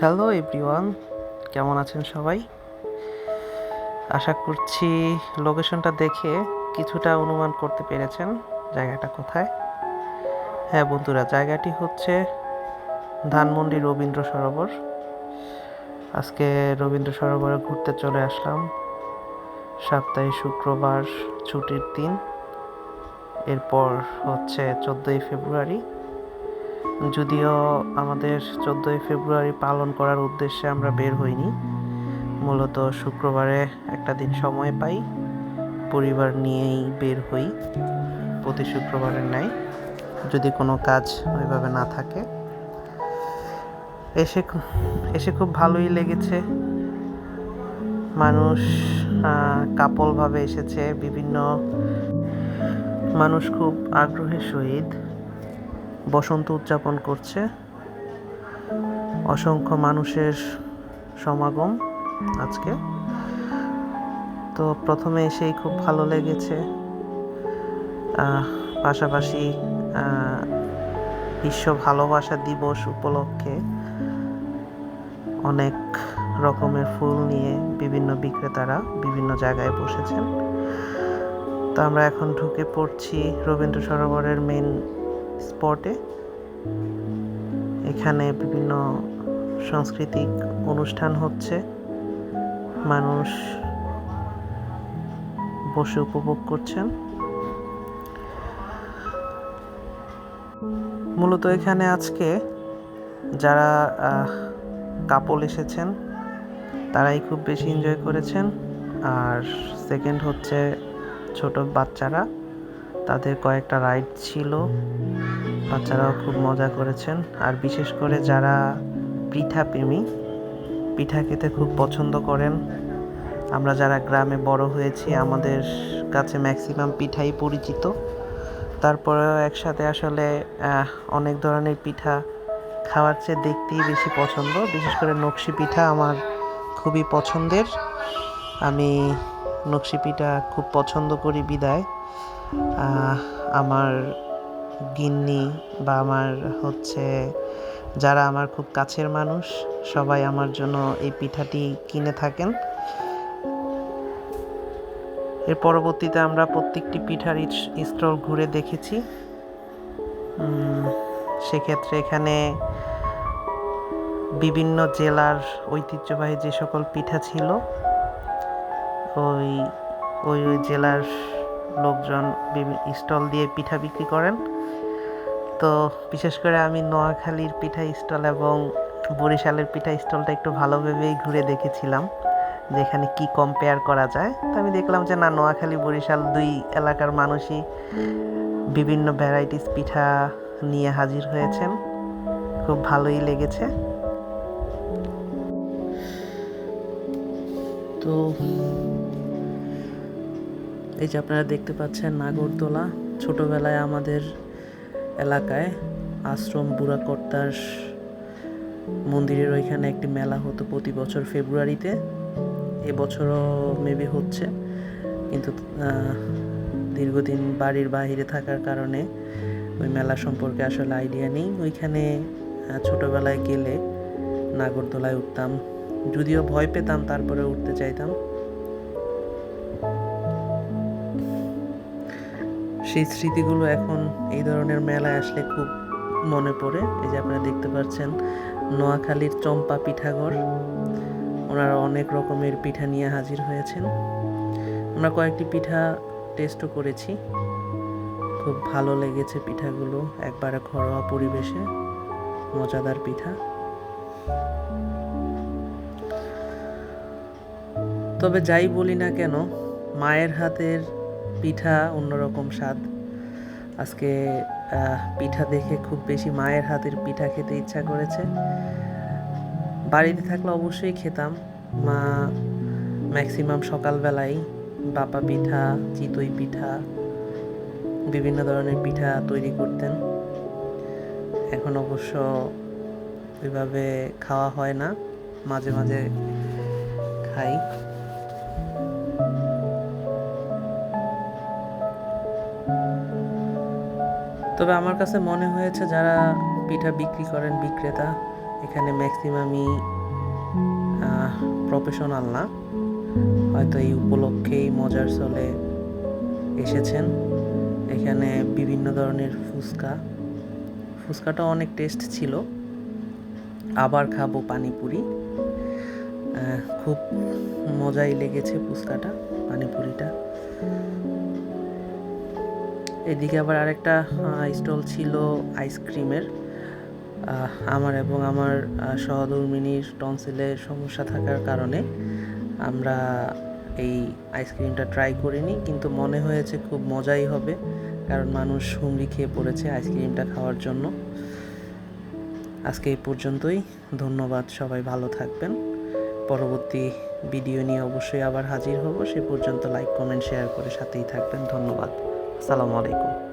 Hello everyone কেমন আছেন সবাই? আশা করছি লোকেশনটা দেখে কিছুটা অনুমান করতে পেরেছেন জায়গাটা কোথায়। হ্যাঁ বন্ধুরা, জায়গাটি হচ্ছে ধানমন্ডি রবীন্দ্র সরোবর। আজকে রবীন্দ্র সরোবরে ঘুরতে চলে আসলাম। সপ্তাহে শুক্রবার ছুটির দিন। এরপর হচ্ছে চোদ্দোই ফেব্রুয়ারি। যদিও আমাদের চোদ্দোই ফেব্রুয়ারি পালন করার উদ্দেশ্যে আমরা বের হইনি, মূলত শুক্রবারে একটা দিন সময় পাই, পরিবার নিয়েই বের হই প্রতি শুক্রবারের ন্যায়, যদি কোনো কাজ ওইভাবে না থাকে। এসে এসে খুব ভালোই লেগেছে। মানুষ কাপলভাবে এসেছে, বিভিন্ন মানুষ খুব আগ্রহের সহিত। বসন্ত উদযাপন করছে। অসংখ্য মানুষের সমাগম আজকে। তো প্রথমে এসেই খুব ভালো লেগেছে। পাশাপাশি বিশ্ব ভালোবাসা দিবস উপলক্ষে অনেক রকমের ফুল নিয়ে বিভিন্ন বিক্রেতারা বিভিন্ন জায়গায় বসেছেন। তো আমরা এখন ঢুকে পড়ছি রবীন্দ্র সরোবরের মেন স্পটে এখানে বিভিন্ন সাংস্কৃতিক অনুষ্ঠান হচ্ছে। মানুষ বসে উপভোগ করছেন। মূলত এখানে আজকে যারা কাপল এসেছেন, তারাই খুব বেশি এনজয় করেছেন। আর সেকেন্ড হচ্ছে ছোট বাচ্চারা। তাদের কয়েকটা রাইড ছিল। বাচ্চারাও খুব মজা করেছেন। আর বিশেষ করে যারা পিঠা প্রেমী পিঠা খেতে খুব পছন্দ করেন, আমরা যারা গ্রামে বড় হয়েছি, আমাদের কাছে ম্যাক্সিমাম পিঠাই পরিচিত। তারপরেও একসাথে আসলে অনেক ধরনের পিঠা খাওয়ার চেয়ে দেখতেই বেশি পছন্দ। বিশেষ করে নকশি পিঠা আমার খুবই পছন্দের। আমি নকশি পিঠা খুব পছন্দ করি বিদায়। আমার গিন্নি বা আমার হচ্ছে যারা আমার খুব কাছের মানুষ, সবাই আমার জন্য এই পিঠাটি কিনে থাকেন। এর পরবর্তীতে আমরা প্রত্যেকটি পিঠার স্টল ঘুরে দেখেছি। সেক্ষেত্রে এখানে বিভিন্ন জেলার ঐতিহ্যবাহী যে সকল পিঠা ছিল, ওই ওই ওই জেলার লোকজন বিভিন্ন স্টল দিয়ে পিঠা বিক্রি করেন। তো বিশেষ করে আমি নোয়াখালীর পিঠা স্টল এবং বরিশালের পিঠা স্টলটা একটু ভালোভাবেই ঘুরে দেখেছিলাম, যে এখানে কি কম্পেয়ার করা যায়। তো আমি দেখলাম যে না, নোয়াখালী, বরিশাল দুই এলাকার মানুষই বিভিন্ন ভ্যারাইটিস পিঠা নিয়ে হাজির হয়েছেন। খুব ভালোই লেগেছে। তো এই যে আপনারা দেখতে পাচ্ছেন নাগরদোলা, ছোটবেলায় আমাদের এলাকায় আশ্রম বুড়াকর্তার মন্দিরের ওইখানে একটি মেলা হতো প্রতি বছর ফেব্রুয়ারিতে। এবছরও মেবি হচ্ছে, কিন্তু দীর্ঘদিন বাড়ির বাইরে থাকার কারণে ওই মেলা সম্পর্কে আসলে আইডিয়া নেই। ওইখানে ছোটবেলায় গেলে নাগরদোলায় উঠতাম। যদিও ভয় পেতাম, তারপরে উঠতে চাইতাম। সেই স্মৃতিগুলো এখন এই ধরনের মেলায় আসলে খুব মনে পড়ে। এই যে আপনারা দেখতে পাচ্ছেন নোয়াখালীর চম্পা পিঠাঘর। ওনারা অনেক রকমের পিঠা নিয়ে হাজির হয়েছেন। আমরা কয়েকটি পিঠা টেস্টও করেছি। খুব ভালো লেগেছে পিঠাগুলো একবারে ঘরোয়া পরিবেশে। মজাদার পিঠা। তবে যাই বলি না কেন, মায়ের হাতের পিঠা অন্যরকম স্বাদ। আজকে পিঠা দেখে খুব বেশি মায়ের হাতের পিঠা খেতে ইচ্ছা করেছে। বাড়িতে থাকলে অবশ্যই খেতাম। মা ম্যাক্সিমাম সকালবেলায় বাপা পিঠা, চিতই পিঠা, বিভিন্ন ধরনের পিঠা তৈরি করতেন। এখন অবশ্য ওইভাবে খাওয়া হয় না। মাঝে মাঝে খাই। তবে আমার কাছে মনে হয়েছে যারা পিঠা বিক্রি করেন বিক্রেতা, এখানে ম্যাক্সিমামই প্রফেশনাল না। হয়তো এই উপলক্ষেই মজার চলে এসেছেন। এখানে বিভিন্ন ধরনের ফুচকা। ফুচকাটা অনেক টেস্ট ছিল। আবার খাব পানিপুরি। খুব মজাই লেগেছে ফুচকাটা, পানিপুরিটা। এদিকে আবার আরেকটা স্টল ছিল আইসক্রিমের। আমার এবং আমার সহধর্মিনীর টনসিলের সমস্যা থাকার কারণে আমরা এই আইসক্রিমটা ট্রাই করিনি, কিন্তু মনে হয়েছে খুব মজাই হবে, কারণ মানুষ হুমড়ি খেয়ে পড়েছে আইসক্রিমটা খাওয়ার জন্য। আজকে এই পর্যন্তই, ধন্যবাদ, সবাই ভালো থাকবেন। পরবর্তী ভিডিও নিয়ে অবশ্যই আবার হাজির হব, সে পর্যন্ত লাইক, কমেন্ট, শেয়ার করে সাথেই থাকবেন, ধন্যবাদ। Assalamualaikum.